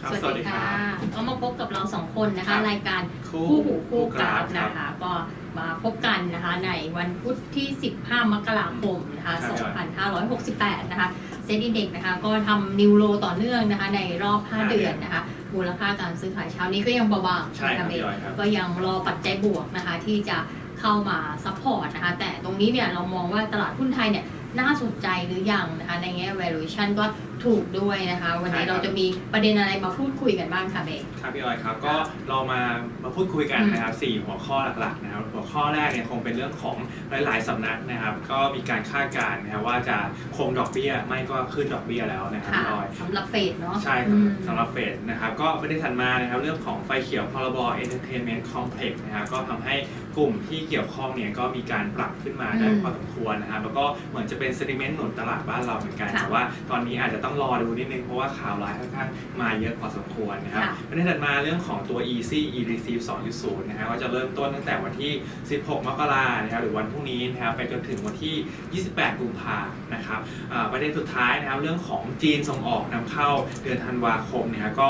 ครับสวัสดีครับก็มาพบกับเราสองคนนะครัคะบรายการคู่คู่หูคู่กราฟครันะบคะ ก็มาพบกันนะคะในวันพุธที่ 15 มกราคมนะคะครับ2568 นะคะ เซ็นดีเด็กนะคะ ก็ทำนิวโลต่อเนื่องนะคะ ในรอบ 5 เดือนนะคะ มูลค่าการซื้อขายเช้านี้ก็ยังเบาๆใช่ครับนะะพี่อ้อยครับก็ยังรอปัจจัยบวกนะคะที่จะเข้ามาซัพพอร์ตนะคะ แต่ตรงนี้เนี่ยเรามองว่าตลาดหุ้นไทยเนี่ย น่าสนใจหรือยังนะคะ ในแง่ valuation ก็ถูกด้วยนะคะ วันนี้ใช่ครับเราจะมีประเด็นอะไรมาพูดคุยกันบ้างคะเบกครับพี่ออยครับ ก็เรามามาพูดคุยกันนะครับสี่หัวข้อหลักๆนะครับหัวข้อแรกเนี่ยคงเป็นเรื่องของหลายๆสำนักนะครับ ก็มีการคาดการณ์นะครับว่าจะคงดอกเบี้ยไม่ก็ขึ้นดอกเบี้ยแล้วนะครับค่ะพี่ออยสำหรับเฟดเนาะใช่คอืรับมสำหรับเฟดนะครับก็ประเด็นถัดมานะครับเรื่องของไฟเขียวพรบ Entertainment Complex นะครับก็ทำให้ กลุ่มที่เกี่ยวข้องเนี่ยก็มีการปรับขึ้นมาได้อืมพอสมควรนะครับแล้วก็เหมือนจะเป็น sentiment หนุนตลาดบ้านเราเหมือนกันค่ะแต่ว่าตอนนี้อาจจะต้องรอดูนิดนึง เพราะว่าข่าวร้ายค่อนข้างมาเยอะพอสมควรนะครับค่ะประเด็นถัดมาเรื่องของตัว Easy e receive 2.0 นะครับก็จะเริ่มต้นตั้งแต่วันที่ 16 มกรานะครับหรือวันพรุ่งนี้นะครับไปจนถึงวันที่ 28 กุมภานะครับอ่าประเด็นสุดท้ายนะครับเรื่องของจีนส่งออกนำเข้าเดือนธันวาคมเนี่ยก็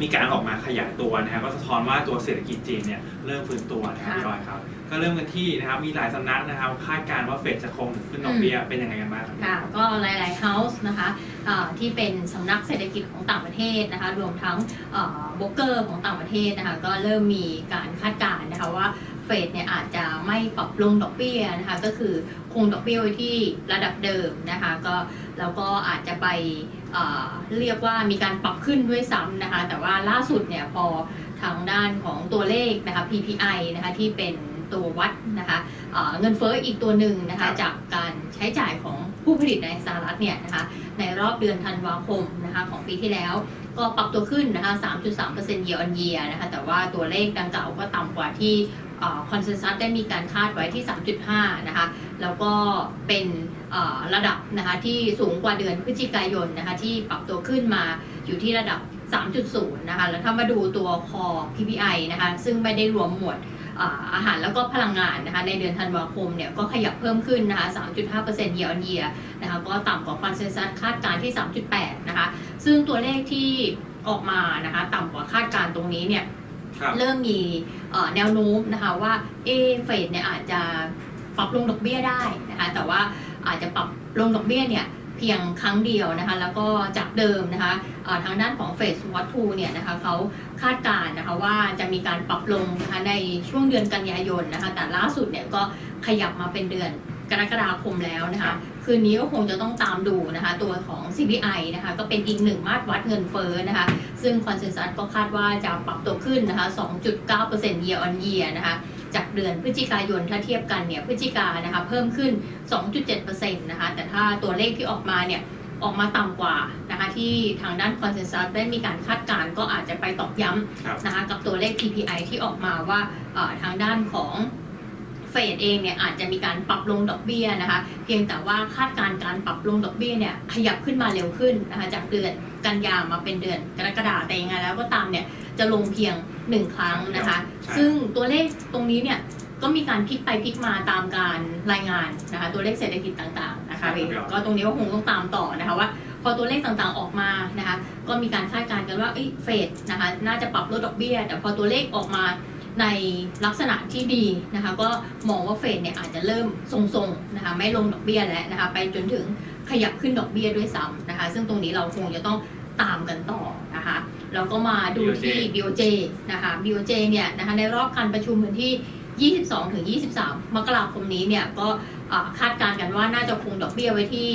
มีการออกมาขยายตัวนะครับก็สะท้อนว่าตัวเศรษฐกิจจีนเนี่ยเริ่มฟื้นตัวนะครับค่ะพี่รอยครับ ก็เริ่มกันที่นะครับมีหลายสำนักนะครับคาดการณ์ว่าเฟดจะคงขึ้นดอกเบี้ยเป็นยังไงกันบ้างครับค่ะก็หลายๆ house นะคะอ่าที่เป็นสำนักเศรษฐกิจของต่างประเทศนะคะรวมทั้งโบรกเกอร์ของต่างประเทศนะคะก็เริ่มมีการคาดการณ์นะคะว่า เฟดเนี่ยอาจจะไม่ปรับลงดอกเบี้ยนะคะก็คือคงดอกเบี้ยไว้ที่ระดับเดิมนะคะก็แล้วก็อาจจะไปอ่าเรียกว่ามีการปรับขึ้นด้วยซ้ำนะคะแต่ว่าล่าสุดเนี่ยพอทางด้านของตัวเลขนะคะ PPI นะคะที่เป็นตัววัดนะคะเอ่อเงินเฟ้ออีกตัวหนึ่งนะครัคะบจากการใช้จ่ายของผู้ผลิตในสหรัฐเนี่ยนะคะในรอบเดือนธันวาคมนะคะของปีที่แล้วก็ปรับตัวขึ้นนะคะ 3.3% year on year นะคะ แต่ว่าตัวเลขดังกล่าวก็ต่ำกว่าที่ คอนเซนแซสได้มีการคาดไว้ที่ 3.5 นะคะ แล้วก็เป็นระดับนะคะที่สูงกว่าเดือนพฤศจิกายนนะคะที่ปรับตัวขึ้นมาอยู่ที่ระดับ 3.0 นะคะ แล้วถ้ามาดูตัวคอ PPI นะคะ ซึ่งไม่ได้รวมหมวดอาหารแล้วก็พลังงานนะคะในเดือนธันวาคมเนี่ยก็ขยับเพิ่มขึ้นนะคะ 3.5% year on year นะคะก็ต่ำกว่าคอนเซนแซสคาดการที่ 3.8 นะคะ ซึ่งตัวเลขที่ออกมานะคะต่ำกว่าคาดการตรงนี้เนี่ย เริ่มมีแนวโน้มนะคะว่าเอเฟดเนี่ยอาจจะปรับลงดอกเบี้ยได้นะคะแต่ว่าอาจจะปรับลงดอกเบี้ยเนี่ยเพียงครั้งเดียวนะคะแล้วก็จากเดิมนะคะทางด้านของเฟสวัตทูเนี่ยนะคะเขาคาดการณ์นะคะว่าจะมีการปรับลงนะคะในช่วงเดือนกันยายนนะคะแต่ล่าสุดเนี่ยก็ขยับมาเป็นเดือน กรกฎาคมแล้วนะครัคะบคืนนี้ก็คงจะต้องตามดูนะคะ ตัวของ CPI นะคะ ก็เป็นอีกหนึ่งมาตรวัดเงินเฟ้อนะคะ ซึ่งคอนเซนแซสก็คาดว่าจะปรับตัวขึ้นนะคะ 2.9% year on year นะคะจากเดือนพฤศจิกายนถ้าเทียบกันเนี่ยพฤศจิกานะคะเพิ่มขึ้น 2.7%นะคะ แต่ถ้าตัวเลขที่ออกมาเนี่ยออกมาต่ำกว่านะคะที่ทางด้านคอนเซนแซสได้มีการคาดการณ์ก็อาจจะไปตอกย้ำครับนะคะกับตัวเลข PPI ที่ออกมาว่าเอ่อทางด้านของ เฟดเองเนี่ยอาจจะมีการปรับลงดอกเบี้ยนะคะ เพียงแต่ว่าคาดการณ์การปรับลงดอกเบี้ยเนี่ยขยับขึ้นมาเร็วขึ้นนะคะจากเดือนกันยามาเป็นเดือนกรกฎาแต่ยังไงแล้วก็ตามเนี่ยจะลงเพียงหนึ่งครั้งนะคะใช่ซึ่งตัวเลขตรงนี้เนี่ยก็มีการพลิกไปพลิกมาตามการรายงานนะคะตัวเลขเศรษฐกิจต่างๆนะคะใช่ครับก็ตรงนี้ก็คงต้องตามต่อนะคะว่าพอตัวเลขต่างๆออกมานะคะก็มีการคาดการณ์กันว่าเอ้ยเฟดนะคะน่าจะปรับลดดอกเบี้ย แต่พอตัวเลขออกมา ในลักษณะที่ดีนะคะก็มองว่าเฟดเนี่ยอาจจะเริ่มทรงๆนะคะไม่ลงดอกเบี้ยแล้วนะคะไปจนถึงขยับขึ้นดอกเบี้ยด้วยซ้ำนะคะซึ่งตรงนี้เราคงจะต้องตามกันต่อนะคะเราก็มาดูที่ BOJ นะคะ BOJ เนี่ยนะคะในรอบการประชุมวันที่ 22 ถึง 23 มกราคมนี้เนี่ยก็อ่าคาดการณ์กันว่าน่าจะคงดอกเบี้ยไว้ที่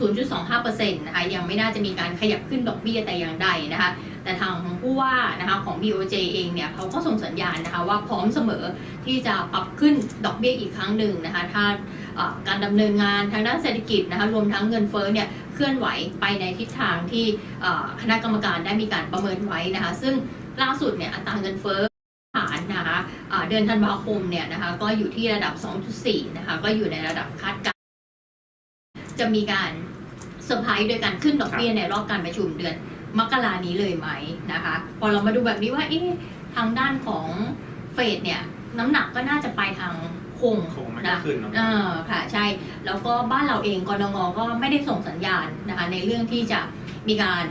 0.25%นะคะยังไม่น่าจะมีการขยับขึ้นดอกเบี้ยแต่อย่างใดนะคะ แต่ทางของผู้ว่านะคะของ BOJ เองเนี่ยเขาก็ส่งสัญญาณนะคะว่าพร้อมเสมอที่จะปรับขึ้นดอกเบี้ยอีกครั้งหนึ่งนะคะถ้าการดำเนินงานทางด้านเศรษฐกิจนะคะรวมทั้งเงินเฟ้อเนี่ยเคลื่อนไหวไปในทิศทางที่คณะกรรมการได้มีการประเมินไว้นะคะซึ่งล่าสุดเนี่ยอัตราเงินเฟ้อฐานนะคะเดือนธันวาคมเนี่ยนะคะก็อยู่ที่ระดับ 2.4 นะคะก็อยู่ในระดับคาดการณ์จะมีการเซอร์ไพรส์โดยการขึ้นดอกเบี้ยในรอบการประชุมเดือน มกรานี้เลยไหมนะคะ พอเรามาดูแบบนี้ว่าเอ๊ะทางด้านของเฟดเนี่ยน้ำหนักก็น่าจะไปทางคงคงไม่ได้ขึ้นเนอะเออค่ะใช่ แล้วก็บ้านเราเองกรงก็ไม่ได้ส่งสัญญาณนะคะในเรื่องที่จะมีการ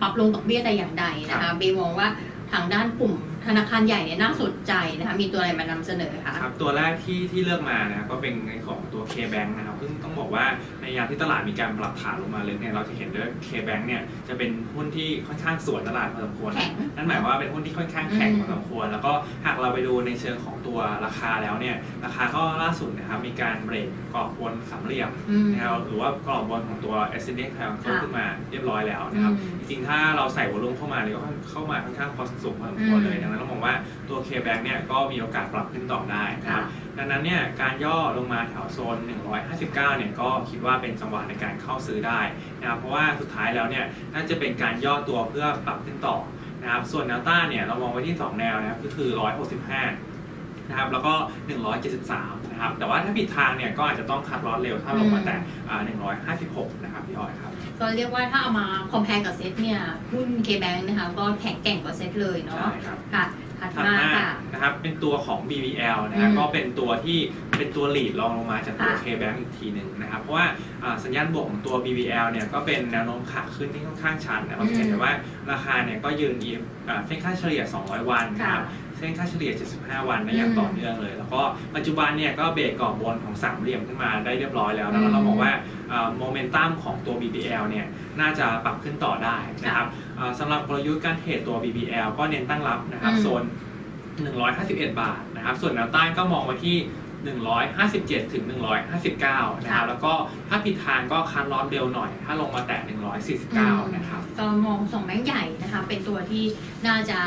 ปรับลงดอกเบี้ยแต่อย่างใดนะคะเบย์มองว่าทางด้านกลุ่ม ธนาคารใหญ่เนี่ยน่าสนใจนะคะมีตัวอะไรมานำเสนอคะครับตัวแรกที่ที่เลือกมานะครับก็เป็นในของตัว K-Bank นะครับซึ่งต้องบอกว่าในยามที่ตลาดมีการปรับฐานลงมาลึกเนี่ยเราจะเห็นด้วย K-Bank เนี่ยจะเป็นหุ้นที่ค่อนข้างสวนตลาดพอสมควรแข็งนั่นหมายความว่าเป็นหุ้นที่ค่อนข้างแข็งอืมพอสมควร แล้วก็หากเราไปดูในเชิงของตัวราคาแล้วเนี่ยราคาก็ล่าสุดนะครับมีการเบรกกรอบวนสามเหลี่ยมอืมนะครับหรือว่ากรอบบนของตัว ascending triangle ค่ะขึ้นมาเรียบร้อยแล้วนะครับอืมจริงๆถ้าเราใส่วอลุ่มเข้ามาเนี่ยก็เข้ามาค่อนข้างพอสูงพอสมควรเลยอืมดังนั้นเรามองว่าตัว K-Bank เนี่ยก็มีโอกาสปรับขึ้นต่อได้นะครับดังนั้นเนี่ยการย่อลงมาแถวโซน 159 เนี่ยก็คิดว่าเป็นจังหวะในการเข้าซื้อได้นะครับเพราะว่าสุดท้ายแล้วเนี่ยน่าจะเป็นการย่อตัวเพื่อปรับขึ้นต่อนะครับส่วนแนวต้านเนี่ยเรามองไว้ที่ 2 แนวนะครับก็คือ 165นะครับแล้วก็ 173 นะครับ แต่ว่าถ้าผิดทางเนี่ยก็อาจจะต้องคัดลอสเร็วถ้าลงมาแต่อ่า156 นะครับพี่ออยครับ ก็เรียกว่าถ้าเอามาคอมเพลกับเซ็ตเนี่ยหุ้น K-Bank นะคะก็แข็งแกร่งกว่าเซ็ตเลยเนาะใช่ครับ ค่ะถัดถัดมามาค่ะ นะครับ เป็นตัวของ BBL นะครับอืมก็เป็นตัวที่เป็นตัว lead รองลงมาจากตัว ค่ะ K-Bank อีกทีหนึ่งนะครับ เพราะว่าอ่าสัญญาณบวกของตัว BBL เนี่ยก็เป็นแนวโน้มขาขึ้นที่ค่อนข้างชันนะเราจะเห็นได้ว่าราคาเนี่ยก็ยืนอีอ่าเส้นค่าเฉลี่ย 200 วันนะครับ เส้นค่าเฉลี่ย 75 วันได้อย่างอืมต่อเนื่องเลย แล้วก็ปัจจุบันเนี่ยก็เบรกกรอบบนของสามเหลี่ยมขึ้นมาได้เรียบร้อยแล้วแล้วอืมเรามองว่าโมเมนตัมของตัว BBL เนี่ยน่าจะปรับขึ้นต่อได้นะครับอ่าสำหรับกลยุทธ์การเทรดตัว BBL ก็เน้นตั้งรับนะครับอืมโซน151 บาทนะครับ ส่วนแนวต้านก็มองไว้ที่ 157 ถึง 159 นะครับ แล้วก็ถ้าผิดทางก็คันร้อนเร็วหน่อย ถ้าลงมาแตะ149 นะครับก็มองสองแบงค์ใหญ่นะคะ เป็นตัวที่น่าจะ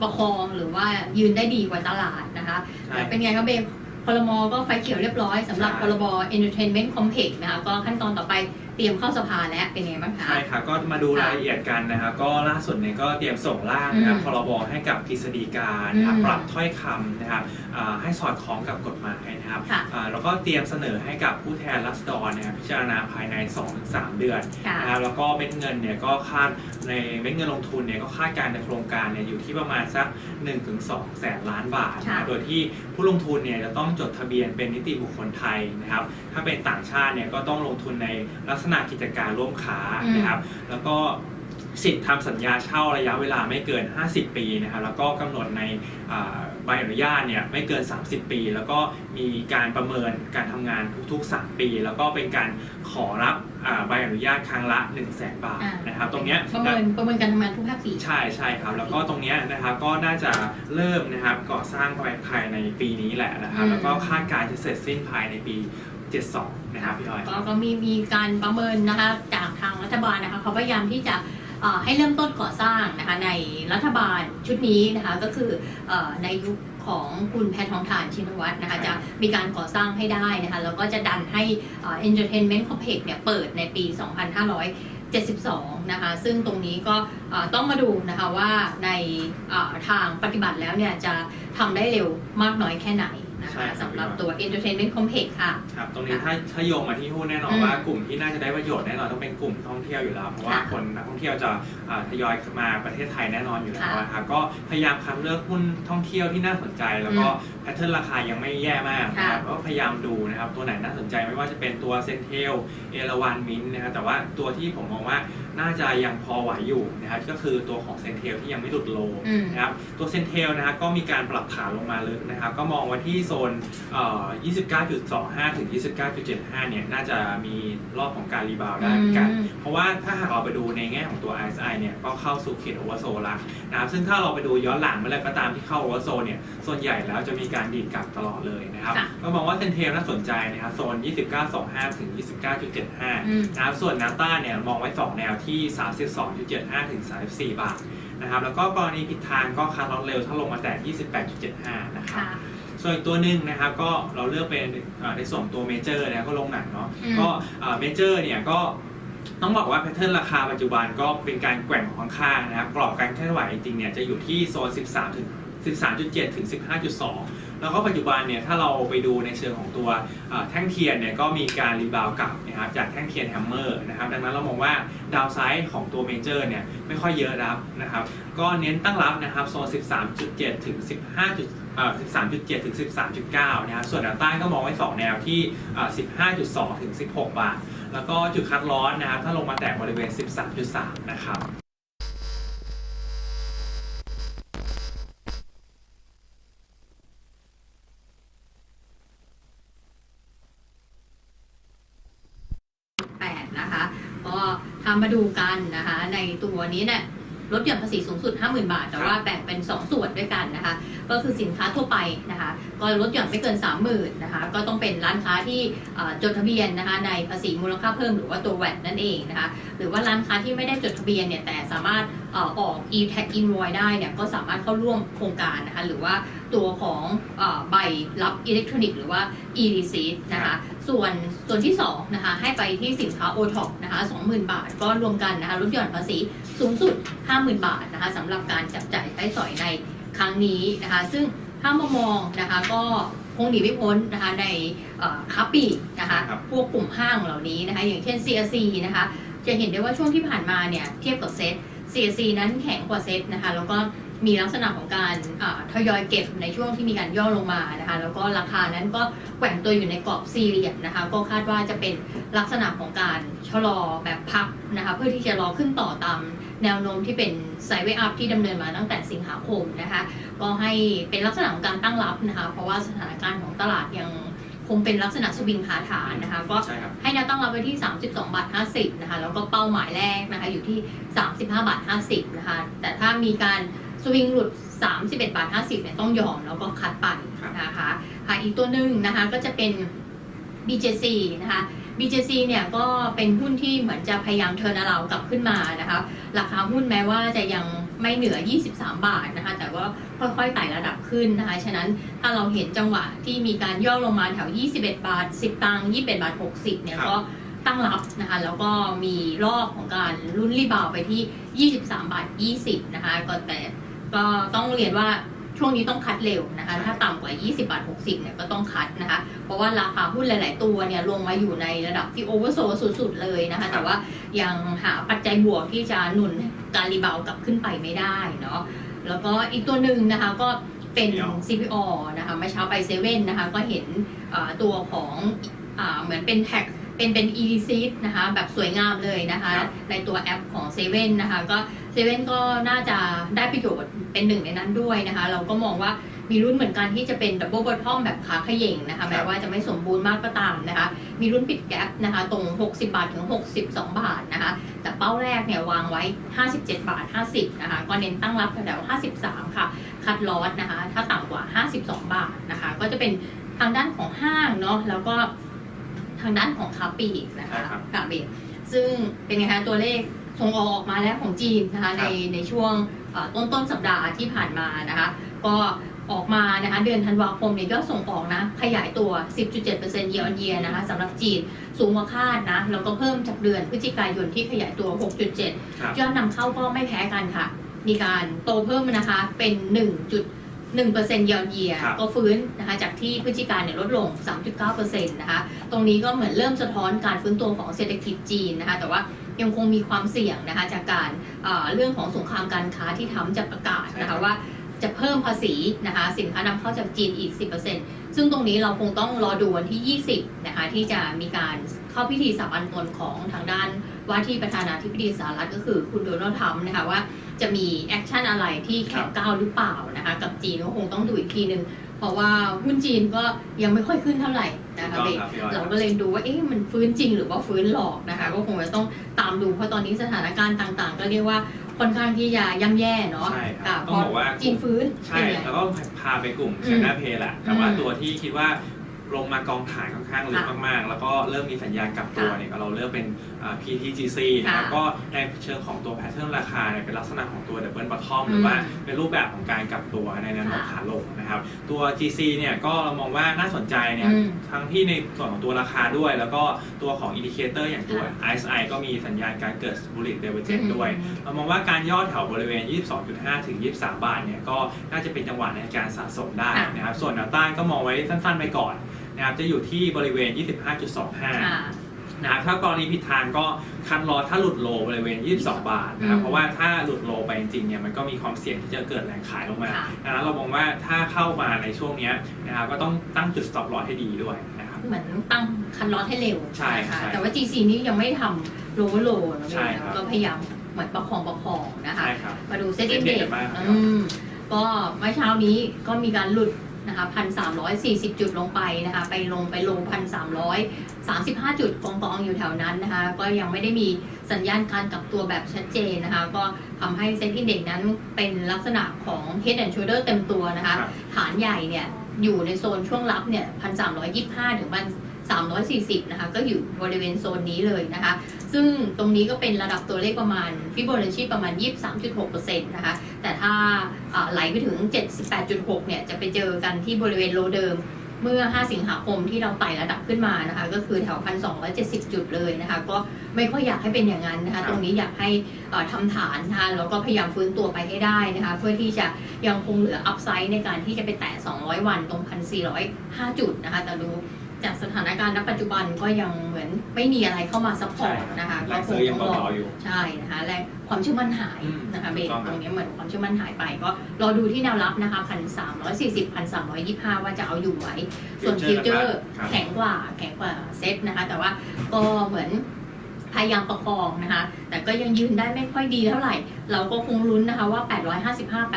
ประคองหรือว่ายืนได้ดีกว่าตลาดนะคะใช่เป็นไงครับเบมพลมก็ไฟเขียวเรียบร้อยสำหรับใช่พลบ Entertainment Complex นะคะ ก็ขั้นตอนต่อไปเตรียมเข้าสภาแล้วเป็นไงบ้างคะ ใช่ครับก็มาดูค่ะรายละเอียดกันนะครับก็ล่าสุดเนี่ยก็เตรียมส่งร่างนะครับอืมพรบให้กับกฤษฎีกานะครับอืมปรับถ้อยคำนะครับอ่าให้สอดคล้องกับกฎหมายนะครับค่ะอ่าแล้วก็เตรียมเสนอให้กับผู้แทนรัษฎรนะครับพิจารณาภายใน 2-3 เดือนค่ะ นะครับแล้วก็เม็ดเงินเนี่ยก็คาดในเม็ดเงินลงทุนเนี่ยก็คาดการณ์ในโครงการเนี่ยอยู่ที่ประมาณสัก 1-2 แสนล้านบาทค่ะนะโดยที่ผู้ลงทุนเนี่ยจะต้องจดทะเบียนเป็นนิติบุคคลไทยนะครับถ้าเป็นต่างชาติเนี่ยก็ต้องลงทุนในลักษณะกิจการร่วมค้านะครับ แล้วก็สิทธิ์ทำสัญญาเช่าระยะเวลาไม่เกิน 50 ปีนะครับแล้วก็กำหนดในอ่าใบอนุญาตเนี่ยไม่เกิน 30 ปี แล้วก็มีการประเมินการทำงานทุกๆ 3 ปี แล้วก็เป็นการขอรับอ่าใบอนุญาตครั้งละ 1 0 0 0 0แบาทอ่านะครับตรงเนี้ยประเมินประเมินการทำงานทุกภาคสี่ใช่ใช่ครับ แล้วก็ตรงเนี้ยนะครับก็น่าจะเริ่มนะครับก่อสร้างภายในปีนี้แหละนะครับอืมแล้วก็คาดการณ์จะเสร็จสิ้นภายในปี 72 นะครับพี่อ้อยก็ก็มีมีการประเมินนะคะจากทางรัฐบาลนะคะเขาพยายามที่จะเอ่อให้เริ่มต้นก่อสร้างนะคะในรัฐบาลชุดนี้นะคะก็คือเออในยุคของคุณแพทองทานชินวัตรนะคะใช่จะมีการก่อสร้างให้ได้นะคะแล้วก็จะดันให้เอ่อ entertainment complex เนี่ยเปิดในปี 2572 นะคะ ซึ่งตรงนี้ก็เอ่อต้องมาดูนะคะว่าในเอ่อทางปฏิบัติแล้วเนี่ยจะทำได้เร็วมากน้อยแค่ไหน นะใช่คะครับสำหรับตัว entertainment complex ค่ะ ครับ ตรงนี้ถ้าถ้าโยงมาที่หุ้นแน่นอนอืมว่ากลุ่มที่น่าจะได้ประโยชน์แน่นอนต้องเป็นกลุ่มท่องเที่ยวอยู่แล้ว เพราะว่าค่ะคนนักท่องเที่ยวจะอ่าทยอยมาประเทศไทยแน่นอนอยู่แล้วค่ะนะครับก็พยายามคัดเลือกหุ้นท่องเที่ยวที่น่าสนใจแล้วก็แพทเทิร์นราคายังไม่แย่มากนะครับค่ะก็พยายามดูนะครับตัวไหนน่าสนใจไม่ว่าจะเป็นตัวเซนเทลเอราวันมินนะครับแต่ว่าตัวที่ผมมองว่าน่าจะยังพอไหวอยู่นะครับก็คือตัวของเซนเทลที่ยังไม่หลุดโลอืมนะครับตัวเซนเทลนะครับก็มีการปรับฐานลงมาลึกนะครับก็มองไว้ที่โซนเอ่อ29.25 ถึง 29.75 เนี่ยน่าจะมีรอบของการรีบาวด์ได้เหมือนกันอืมเพราะว่าถ้าหากเราไปดูในแง่ของตัว RSI เนี่ยก็เข้าสู่เขตโอเวอร์โซแล้วนะครับซึ่งถ้าเราไปดูย้อนหลังเมื่อไหรก็ตามที่เข้าโอเวอร์โซเนี่ยส่วนใหญ่แล้วจะมีการดีดกลับตลอดเลยนะครับ ค่ะก็มองว่าเซนเทลน่าสนใจนะครับ โซน 29.25 ถึง29.75อืมนะครับ ส่วนแนวต้านเนี่ยมองไว้ 2 แนวที่ 32.75 ถึง 34 บาทนะครับ แล้วก็กรณีผิดทางก็คัดลอตเร็วถ้าลงมาแตะ28.75 นะครับ ค่ะ ส่วนอีกตัวหนึ่งนะครับก็เราเลือกเป็นเอ่อในส่วนตัวเมเจอร์นะครับก็ลงหนักเนาะอืม ก็เมเจอร์เนี่ยก็ต้องบอกว่าแพทเทิร์นราคาปัจจุบันก็เป็นการแกว่งของข้างๆนะครับกรอบการเคลื่อนไหวจริงๆเนี่ยจะอยู่ที่โซน 13ถึง13.7 ถึง 15.2 แล้วก็ปัจจุบันเนี่ยถ้าเราไปดูในเชิงของตัวแท่งเทียนเนี่ยก็มีการรีบาวกลับนะครับจากแท่งเทียนแฮมเมอร์นะครับดังนั้นเรามองว่าดาวไซด์ของตัวเมเจอร์เนี่ยไม่ค่อยเยอะนะครับนะครับก็เน้นตั้งรับนะครับโซน 13.7 ถึง 15จุดเอ่อ13.7 ถึง 13.9 นะครับ ส่วนแนวต้านก็มองไว้ 2 แนวที่เอ่อ15.2 ถึง 16 บาท แล้วก็จุดคัดลอสนะครับ ถ้าลงมาแตะบริเวณ 13.3 นะครับามาดูกันนะคะใน ตัวนี้เนี่ยลดหย่อนภาษีสูงสุด 50,000 บาท แต่ว่าแบ่งเป็น 2 ส่วนด้วยกันนะคะ ก็คือสินค้าทั่วไปนะคะ ก็ลดหย่อนไม่เกิน 30,000นะคะ ก็ต้องเป็นร้านค้าที่เอ่อจดทะเบียนนะคะในภาษีมูลค่าเพิ่มหรือว่าตัว VAT นั่นเองนะคะ หรือว่าร้านค้าที่ไม่ได้จดทะเบียนเนี่ยแต่สามารถเอ่อออก e-tax invoice ได้เนี่ยก็สามารถเข้าร่วมโครงการนะคะหรือว่าตัวของเออใบรับอิเล็กทรอนิกส์หรือว่า e-receipt นะคะส่วนส่วนที่2นะคะให้ไปที่สินค้า o-top นะคะ20,000 บาท ก็รวมกันนะคะลดหย่อนภาษีสูงสุด 50,000 บาทนะคะสำหรับการจับจ่ายใช้สอยในครั้งนี้นะคะซึ่งถ้ามามองนะคะก็คงหนีไม่พ้นนะคะในเอ่อค้าปลีกนะคะครับพวกกลุ่มห้างเหล่านี้นะคะอย่างเช่น CRC นะคะจะเห็นได้ว่าช่วงที่ผ่านมาเนี่ยเทียบกับเซ็ต CAC นั้นแข็งกว่าเซ็ตนะคะ แล้วก็มีลักษณะของการทยอยเก็บในช่วงที่มีการย่อลงมานะคะ แล้วก็ราคานั้นก็แกว่งตัวอยู่ในกรอบสี่เหลี่ยมนะคะ ก็คาดว่าจะเป็นลักษณะของการชะลอแบบพักนะคะ เพื่อที่จะรอขึ้นต่อตามแนวโน้มที่เป็นไซด์เวอัพที่ดำเนินมาตั้งแต่สิงหาคมนะคะ ก็ให้เป็นลักษณะของการตั้งรับนะคะ เพราะว่าสถานการณ์ของตลาดยัง คงเป็นลักษณะสวิงขาฐานนะคะ ก็ใช่ครับให้แนวตั้งรับไว้ที่ 32บาท50นะคะแล้วก็เป้าหมายแรกนะคะอยู่ที่ 35บาท50นะคะแต่ถ้ามีการสวิงหลุด 31บาท50เนี่ยต้องยอมแล้วก็คัดไปนะคะค่ะอีกตัวหนึ่งนะคะก็จะเป็น BJC นะคะ BJC เนี่ยก็เป็นหุ้นที่เหมือนจะพยายามเทิร์นอรากลับขึ้นมานะคะ ราคาหุ้นแม้ว่าจะยังไม่เหนือ 23 บาทนะคะ แต่ว่าค่อยๆไต่ระดับขึ้นนะคะ ฉะนั้นถ้าเราเห็นจังหวะที่มีการย่อลงมาแถว 21 บาท 10 ตังค์21 บาท 60 เนี่ยก็ตั้งรับนะคะ แล้วก็มีรอบของการรุ่นรีบาวไปที่ 23 บาท 20 นะคะ ก็แต่ก็ต้องเรียนว่า ช่วงนี้ต้องคัดเร็วนะคะ ถ้าต่ำกว่า 20 บาท 60 เนี่ยก็ต้องคัดนะคะ เพราะว่าราคาหุ้นหลาย ๆ ตัวเนี่ยลงมาอยู่ในระดับที่โอเวอร์โซสุด ๆ เลยนะคะ แต่ว่ายังหาปัจจัยบวกที่จะหนุนการรีบาวด์กลับขึ้นไปไม่ได้เนาะ แล้วก็อีกตัวหนึ่งนะคะก็เป็น CPO CPO นะคะเมื่อเช้าไปเซเว่นนะคะก็เห็นเอ่อตัวของอาเหมือนเป็นแท็ก เป็นเป็น e c นะคะแบบสวยงามเลยนะคะครับในตัวแอปของเซเว่นนะคะก็เซเว่นก็น่าจะได้ประโยชน์เป็นหนึ่งในนั้นด้วยนะคะ เราก็มองว่ามีรุ่นเหมือนกันที่จะเป็นดับเบิลบอททอมแบบขาเขย่งนะคะแม้ว่าจะไม่สมบูรณ์มากก็ตามนะคะ มีรุ่นปิดแกลบนะคะ ตรง 60 บาทถึง 62 บาทนะคะ แต่เป้าแรกเนี่ยวางไว้ 57 บาท 50 นะคะ ก็เน้นตั้งรับแถวๆ53 ค่ะ คัดลอสนะคะ ถ้าต่ำกว่า 52 บาทนะคะ ก็จะเป็นทางด้านของห้างเนาะแล้วก็ ทางด้านของคาปลีกนะคะใช่ครับคาปลีกซึ่งเป็นไงคะตัวเลขส่งออกออกมาแล้วของจีนนะคะในในช่วงเอ่อต้นต้นสัปดาห์ที่ผ่านมานะคะ ก็ออกมานะคะเดือนธันวาคมนี้ก็ส่งออกนะ ขยายตัว 10.7% year on year นะคะสำหรับจีนสูงกว่าคาดนะ แล้วก็เพิ่มจากเดือนพฤศจิกายนที่ขยายตัว 6.7 ครับ ยอดนำเข้าก็ไม่แพ้กันค่ะ มีการโตเพิ่มนะคะเป็น 1.1%เยียร์เยียครับก็ฟื้นนะคะจากที่พฤศจิกาเนี่ยลดลง 3.9%นะคะตรงนี้ก็เหมือนเริ่มสะท้อนการฟื้นตัวของเศรษฐกิจจีนนะคะแต่ว่ายังคงมีความเสี่ยงนะคะจากการเอ่อเรื่องของสงครามการค้าที่ทำจะประกาศนะใช่ครัคะบว่าจะเพิ่มภาษีนะคะสินค้านำเข้าจากจีนอีก 10%ซึ่งตรงนี้เราคงต้องรอดูวันที่ 20 นะคะที่จะมีการเข้าพิธีสามัญตนของทางด้านว่าที่ประธานาธิบดีสหรัฐก็คือคุณโดนัลด์ทรัมป์นะคะว่า จะมีแอคชั่นอะไรที่แข็งก้าวหรือเปล่านะคะ กับจีนก็คงต้องดูอีกทีหนึ่งเพราะว่าหุ้นจีนก็ยังไม่ค่อยขึ้นเท่าไหร่นะคะถูกเบต้องครับพี่ออยเราก็เลยดูว่าเอ๊ะมันฟื้นจริงหรือว่าฟื้นหลอกนะคะ ก็คงจะต้องตามดูเพราะตอนนี้สถานการณ์ต่างๆ ก็เรียกว่าค่อนข้างที่จะย่ำแย่เนาะใช่ครับะต้องบอกว่าจีนฟื้นใช่เป็นไงแล้วก็พาไปกลุ่มอืมชนะเพย์แหละแต่ว่าอืมตัวที่คิดว่าลงมากองฐานค่อนข้างลึกค่ะมากๆ แล้วก็เริ่มมีสัญญาณกลับตัวค่ะเนี่ยเราเลือกเป็นอ่า PTGC นะค่ะแล้วก็ในเชิงของตัวแพทเทิร์นราคาเนี่ยเป็นลักษณะของตัว Double Bottom อืมหรือว่าเป็นรูปแบบของการกลับตัวในแนวโน้มค่ะขาลงนะครับ ตัว GC เนี่ยก็เรามองว่าน่าสนใจเนี่ยอืมทั้งที่ในส่วนของตัวราคาด้วย แล้วก็ตัวของอินดิเคเตอร์อย่างตัวค่ะ RSI ก็มีสัญญาณการเกิด bullish divergence อืมด้วย เรามองว่าการย่อแถวบริเวณ 22.5 ถึง 23 บาทเนี่ยก็น่าจะเป็นจังหวะในการสะสมได้ค่ะนะครับส่วนแนวต้านก็มองไว้สั้นๆไปก่อนนะครับจะอยู่ที่บริเวณ 25.25ค่ะ นะถ้ากรณีผิดทางก็คัดรอถ้าหลุดโลบริเวณ 22 บาทนะครับเพราะว่าถ้าหลุดโลไปจริงเนี่ยมันก็มีความเสี่ยงที่จะเกิดแรงขายลงมานะเรามองว่าถ้าเข้ามาในช่วงนี้นะครับก็ต้องตั้งจุด stop loss ให้ดีด้วยนะครับเหมือนตั้งคันรอให้เร็วใช่ค่ะแต่ว่า GC นี้ยังไม่ทำโลว์โลนะครับก็พยายามเหมือนประคองประคองนะคะมาดูเซ็ตอินเด็กซ์ก็เมื่อเช้านี้ก็มีการหลุดนะคะพันสามร้อยสี่สิบจุดลงไปนะคะ ไปลงไปลง 35 จุดกองกองอยู่แถวนั้นนะคะ ก็ยังไม่ได้มีสัญญาณการกลับตัวแบบชัดเจนนะคะ ก็ทำให้เซ็นอินเด็กนั้นเป็นลักษณะของ Head and Shoulder เต็มตัวนะคะ ฐานใหญ่เนี่ยอยู่ในโซนช่วงรับเนี่ย1,325 ถึงพัน340 นะคะ ก็อยู่บริเวณโซนนี้เลยนะคะ ซึ่งตรงนี้ก็เป็นระดับตัวเลขประมาณฟิโบนัชชีประมาณ 23.6%นะคะ แต่ถ้าไหลไปถึง 78.6 เนี่ย จะไปเจอกันที่บริเวณโลเดิม เมื่อ 5 สิงหาคมที่เราไต่ระดับขึ้นมานะคะ ก็คือแถว 1,270 จุดเลยนะคะ ก็ไม่ค่อยอยากให้เป็นอย่างนั้นนะครัคะบตรงนี้อยากให้เอ่อทำฐานนะคะแล้วก็พยายามฟื้นตัวไปให้ได้นะคะ เพื่อที่จะยังคงเหลืออัพไซด์ในการที่จะไปแตะ 200 วันตรง 1,405 จุดนะคะแต่ดู จากสถานการณ์ณปัจจุบันก็ยังเหมือนไม่มีอะไรเข้ามาซัพพอใช่ร์ตนะคะแรก็งคซื้งอยังต้องรอเบาๆอยู่ใช่นะคะและความเชื่อมั่นหายอืมนะคะเบรกถูกต้องครับตรงนี้เหมือนความเชื่อมั่นหายไป ก็รอดูที่แนวรับนะคะพันสามร้อยสี่สิบพันสามร้อยยี่ห้าว่าจะเอาอยู่ไหวส่วนฟิวเจอร์ครับแข็งกว่าแข็งกว่าเซ็ตนะคะ แต่ว่าก็เหมือนพยายามประคองนะคะ แต่ก็ยังยืนได้ไม่ค่อยดีเท่าไหร่ เราก็คงลุ้นนะคะว่า 855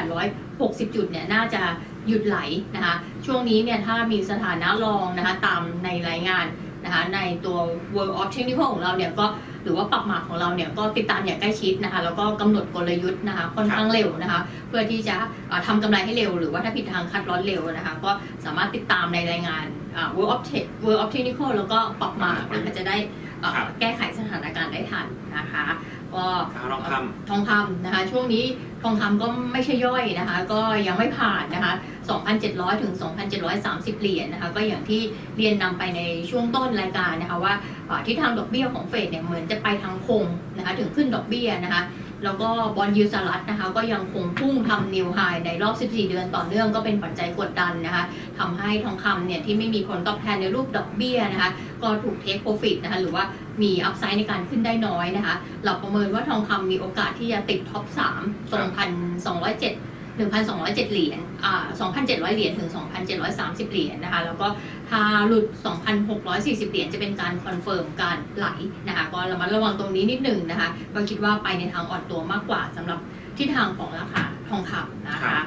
860 จุดเนี่ย น่าจะ หยุดไหลนะคะช่วงนี้เนี่ยถ้ามีสถานะรองนะคะตามในรายงานนะคะในตัว World of Technical ของเราเนี่ยก็หรือว่าปรับหมากของเราเนี่ยก็ติดตามอย่างใกล้ชิดนะคะแล้วก็กำหนดกลยุทธ์นะคะค่อนข้างเร็วนะคะ เพื่อที่จะเอ่อทำกำไรให้เร็ว หรือว่าถ้าผิดทางคัดลอตเร็วนะคะ ก็สามารถติดตามในรายงานอ่า World of Tech World of Technical แล้วก็ปรับหมากนะคะจะได้เอ่อครับแก้ไขสถานการณ์ได้ทันนะคะก็ข้าวทองคำทองคำนะคะช่วงนี้ ทองคำก็ไม่ใช่ย่อยนะคะ ก็ยังไม่ผ่านนะคะ 2,700 ถึง 2,730 เหรียญนะคะ ก็อย่างที่เรียนนำไปในช่วงต้นรายการนะคะว่าเอ่ทิศทางดอกเบี้ยของเฟดเนี่ยเหมือนจะไปทางคงนะคะถึงขึ้นดอกเบี้ยนะคะแล้วก็บอลยูสหรัฐนะคะก็ยังคงพุ่งทำนิวไฮในรอบ 14 เดือนต่อเนื่องก็เป็นปัจจัยกดดันนะคะทำให้ทองคำเนี่ยที่ไม่มีผลตอบแทนในรูปดอกเบี้ยนะคะก็ถูกเทคโปรฟิตนะคะหรือว่า มีอัพไซด์ในการขึ้นได้น้อยนะคะ เราประเมินว่าทองคำมีโอกาสที่จะติดท็อป 3 ตรงพันสองร้อยเจ็ด1,207 เหรียญ อ่า 2,700 เหรียญ ถึง 2,730 เหรียญนะคะ แล้วก็ถ้าหลุด 2,640 เหรียญ จะเป็นการคอนเฟิร์มการไหลนะคะ ก็ระมัดระวังตรงนี้นิดหนึ่งนะคะ ก็คิดว่าไปในทางอ่อนตัวมากกว่าสำหรับทิศทางของราคาทองคำนะครัคะ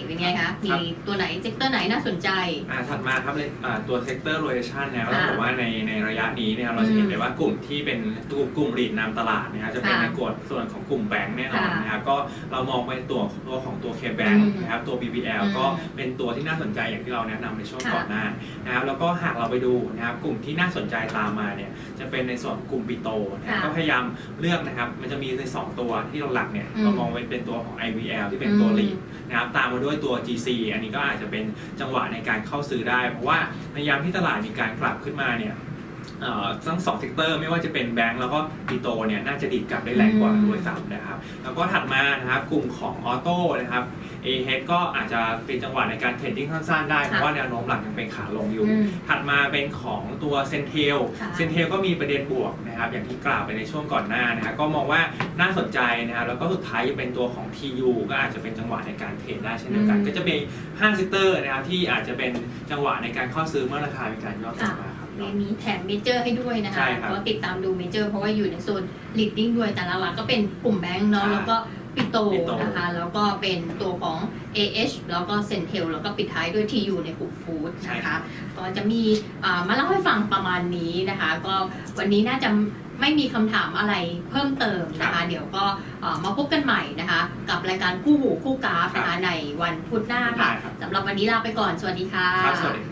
บอ่าเวเป็นไงคะ มีตัวไหนเซกเตอร์ไหนน่าสนใจ อ่าถัดมาครับเลยอ่าตัว sector rotation เนี่ยเราค่ะบอกว่าในในระยะนี้เนี่ยเราจะเห็นอืมได้ว่ากลุ่มที่เป็นกลุ่มกลุ่มรีดนำตลาดนะครับจะเป็นค่ะในกลุ่มส่วนของกลุ่มแบงค์แน่นอนค่ะนะครับก็เรามองไปตัวตัวของตัว K-Bank อืมนะครับตัว BBL อืมก็เป็นตัวที่น่าสนใจอย่างที่เราแนะนำในช่วงค่ะก่อนหน้านะครับแล้วก็หากเราไปดูนะครับกลุ่มที่น่าสนใจตามมาเนี่ยจะเป็นในส่วนของกลุ่มปิโตนะครับค่ะก็พยายามเลือกนะครับมันจะมีในสองตัวที่เราหลักๆเนี่ยอืมเรามองไว้เป็นตัวของ IVL ที่เป็นตัวอืมลีดนะครับตามมาด้วยตัว GC อันนี้ก็อาจจะเป็นจังหวะในการเข้าซื้อได้ เพราะว่าในยามที่ตลาดมีการกลับขึ้นมาเนี่ย ทั้งสองเซกเตอร์ไม่ว่าจะเป็นแบงก์แล้วก็ปิโตเนี่ยน่าจะดีดกลับได้แรงกว่าอืมด้วยซ้ำนะครับ แล้วก็ถัดมานะครับกลุ่มของออโต้นะครับ a h ก็อาจจะเป็นจังหวะในการเทรดดิ้งสั้นๆได้ เพราะว่าแนวโน้มหลักยังเป็นขาลงอยู่อืมถัดมาเป็นของตัวเซนเทลค่ะเซนเทลก็มีประเด็นบวกนะครับ อย่างที่กล่าวไปในช่วงก่อนหน้านะครับก็มองว่าน่าสนใจนะครับแล้วก็สุดท้ายจะเป็นตัวของ TU ก็อาจจะเป็นจังหวะในการเทรดได้เช่นเดียวกันอืมก็จะเป็นห้างเซกเตอร์นะครับที่อาจจะเป็นจังหวะในการเข้าซื้อเมื่อราคามีการย่อตัวมาครับ มีมีแถมเมเจอร์ให้ด้วยนะคะใช่ครับก็ติดตามดูเมเจอร์เพราะว่าอยู่ในโซน leading ด้วยแต่ละหลักก็เป็นกลุ่มแบงก์เนาะใช่แล้วก็ปิโตปิโตนะคะแล้วก็เป็นตัวของ AH แล้วก็เซนเทลแล้วก็ปิดท้ายด้วย TU ในกลุ่มฟู้ดใช่นะครัคะบก็จะมีอ่ามาเล่าให้ฟังประมาณนี้นะคะ ก็วันนี้น่าจะไม่มีคำถามอะไรเพิ่มเติมนะคะ เดี๋ยวก็อ่ามาพบกันใหม่นะคะ กับรายการคู่หูคู่กราฟนะคะในวันพุธหน้าค่ะได้ครับสำหรับวันนี้ลาไปก่อน สวัสดีค่ะครับสวัสดีครับ